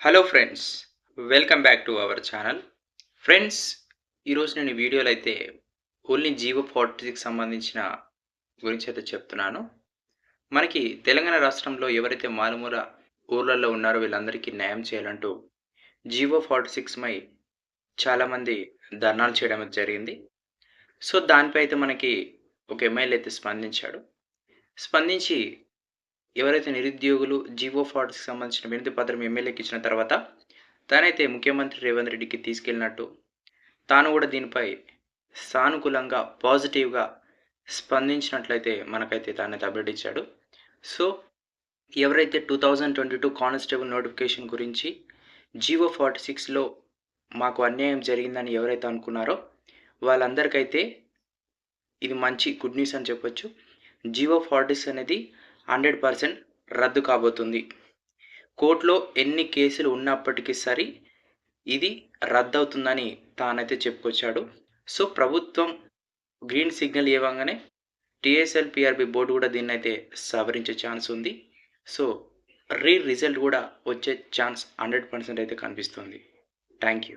Hello friends welcome back to our channel friends ఈరోజు నేను వీడియోలో అయితే ఓన్లీ జీవో ఫార్టీకి సంబంధించిన గురించి అయితే చెప్తున్నాను. మనకి తెలంగాణ రాష్ట్రంలో ఎవరైతే మారుమూల ఊర్లలో ఉన్నారో వీళ్ళందరికీ న్యాయం చేయాలంటూ జీవో ఫార్టీ సిక్స్ మై చాలామంది ధర్నాలు చేయడం జరిగింది. సో దానిపై అయితే మనకి ఒక ఎమ్మెల్యే అయితే స్పందించాడు. స్పందించి ఎవరైతే నిరుద్యోగులు జీవో ఫార్డ్స్కి సంబంధించిన వినతి పత్రం ఎమ్మెల్యేకి ఇచ్చిన తర్వాత తానైతే ముఖ్యమంత్రి రేవంత్ రెడ్డికి తీసుకెళ్ళినట్టు తాను కూడా దీనిపై సానుకూలంగా పాజిటివ్గా స్పందించినట్లయితే మనకైతే తానైతే అప్డేట్ ఇచ్చాడు. సో ఎవరైతే two thousand twenty two constable notification గురించి జీవో ఫార్టీ సిక్స్లో మాకు అన్యాయం జరిగిందని ఎవరైతే అనుకున్నారో వాళ్ళందరికైతే ఇది మంచి గుడ్ న్యూస్ అని చెప్పొచ్చు. జీవో ఫార్టీస్ అనేది హండ్రెడ్ పర్సెంట్ రద్దు కాబోతుంది. కోర్టులో ఎన్ని కేసులు ఉన్నప్పటికీ సరే ఇది రద్దు అవుతుందని తానైతే చెప్పుకొచ్చాడు. సో ప్రభుత్వం గ్రీన్ సిగ్నల్ ఇవ్వగానే టీఎస్ఎల్పిఆర్బి బోర్డు కూడా దీన్ని అయితే సవరించే ఛాన్స్ ఉంది. సో రీ రిజల్ట్ కూడా వచ్చే ఛాన్స్ హండ్రెడ్ పర్సెంట్ అయితే కనిపిస్తుంది. Thank you.